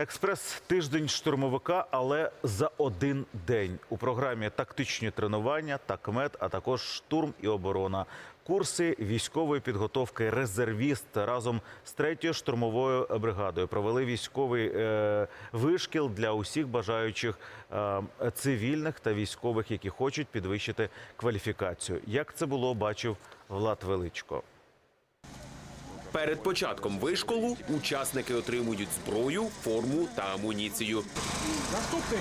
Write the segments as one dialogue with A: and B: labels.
A: Експрес-тиждень штурмовика, але за один день. У програмі тактичні тренування, такмет, а також штурм і оборона. Курси військової підготовки резервіст разом з третьою штурмовою бригадою провели військовий е, вишкіл для усіх бажаючих е, цивільних та військових, які хочуть підвищити кваліфікацію. Як це було, бачив Влад Величко.
B: Перед початком вишколу учасники отримують зброю, форму та амуніцію.
C: Наступний.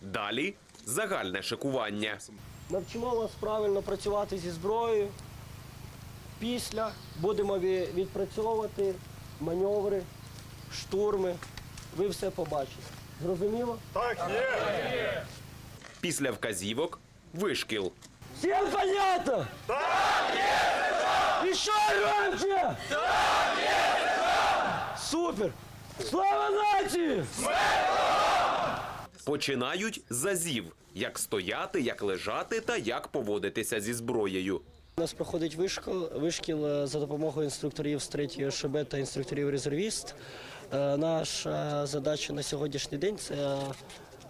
B: Далі загальне шикування.
D: Навчимо вас правильно працювати зі зброєю. Після будемо відпрацьовувати маневри, штурми. Ви все побачите. Зрозуміло? Так, є!
B: Після вказівок вишкіл.
D: Всем понятно? Так, есть! Еще громче! Так, есть! Супер! Слава нації!
B: Починають з азів, як стояти, як лежати та як поводитися зі зброєю.
D: У нас проходить вишкіл, вишкіл е, за допомогою інструкторів з 3 ШБ та інструкторів резервіст. Е, Наша задача на сьогоднішній день це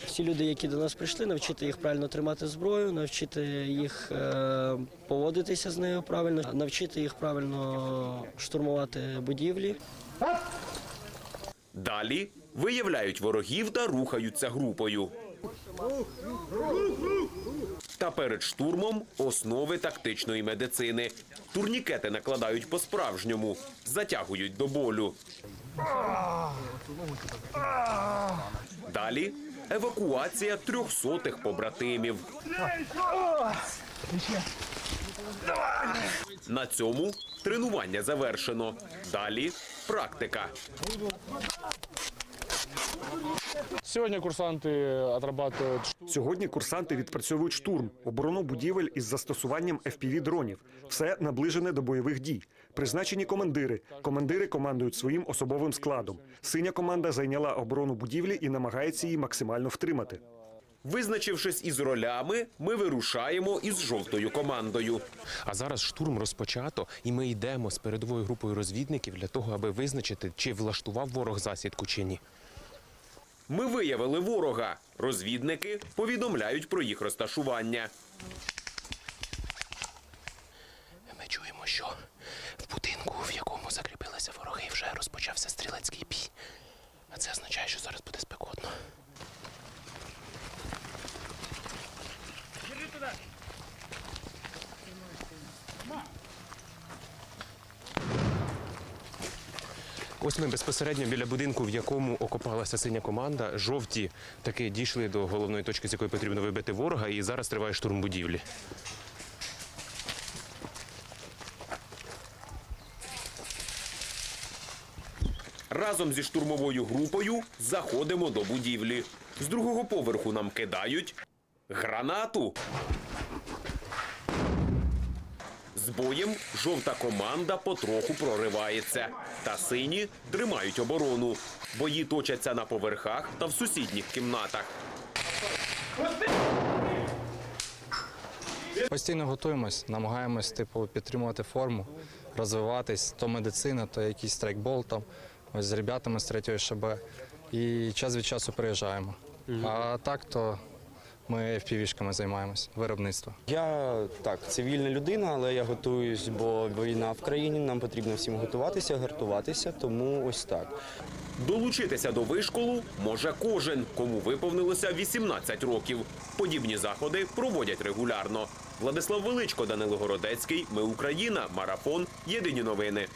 D: всі люди, які до нас прийшли, навчити їх правильно тримати зброю, навчити їх е, поводитися з нею правильно, навчити їх правильно штурмувати будівлі.
B: Далі виявляють ворогів та рухаються групою. Та перед штурмом основи тактичної медицини. Турнікети накладають по-справжньому, затягують до болю. Далі евакуація трьохсотих побратимів. На цьому тренування завершено. Далі практика.
C: Сегодня курсанты отрабатывают
E: Сьогодні курсанти відпрацьовують штурм, оборону будівель із застосуванням fpv дронів. Все наближене до бойових дій. Призначені командири. Командири командують своїм особовим складом. Синя команда зайняла оборону будівлі і намагається її максимально втримати.
B: Визначившись із ролями, ми вирушаємо із жовтою командою.
F: А зараз штурм розпочато, і ми йдемо з передовою групою розвідників для того, аби визначити, чи влаштував ворог засідку чи ні.
B: Ми виявили ворога. Розвідники повідомляють про їх розташування.
F: Ми чуємо, що в будинку, в якому закріпилися вороги, вже розпочався стрілецький бій. А це означає, що зараз буде спекотно. Ось ми безпосередньо біля будинку, в якому окопалася синя команда. Жовті таки дійшли до головної точки, з якої потрібно вибити ворога, і зараз триває штурм будівлі.
B: Разом зі штурмовою групою заходимо до будівлі. З другого поверху нам кидають гранату. З боєм жовта команда потроху проривається. Та сині тримають оборону. Бої точаться на поверхах та в сусідніх кімнатах.
G: Постійно готуємось, намагаємось типу, підтримувати форму, розвиватись, то медицина, то якийсь страйкбол там, ось з ребятами з третьої ШБ. І час від часу приїжджаємо. А так то ми FPV-шками займаємось, виробництво.
H: Я так, цивільна людина, але я готуюсь, бо війна в країні. Нам потрібно всім готуватися, гартуватися, тому ось так.
B: Долучитися до вишколу може кожен, кому виповнилося 18 років. Подібні заходи проводять регулярно. Владислав Величко, Данило Городецький. Ми Україна. Марафон. Єдині новини.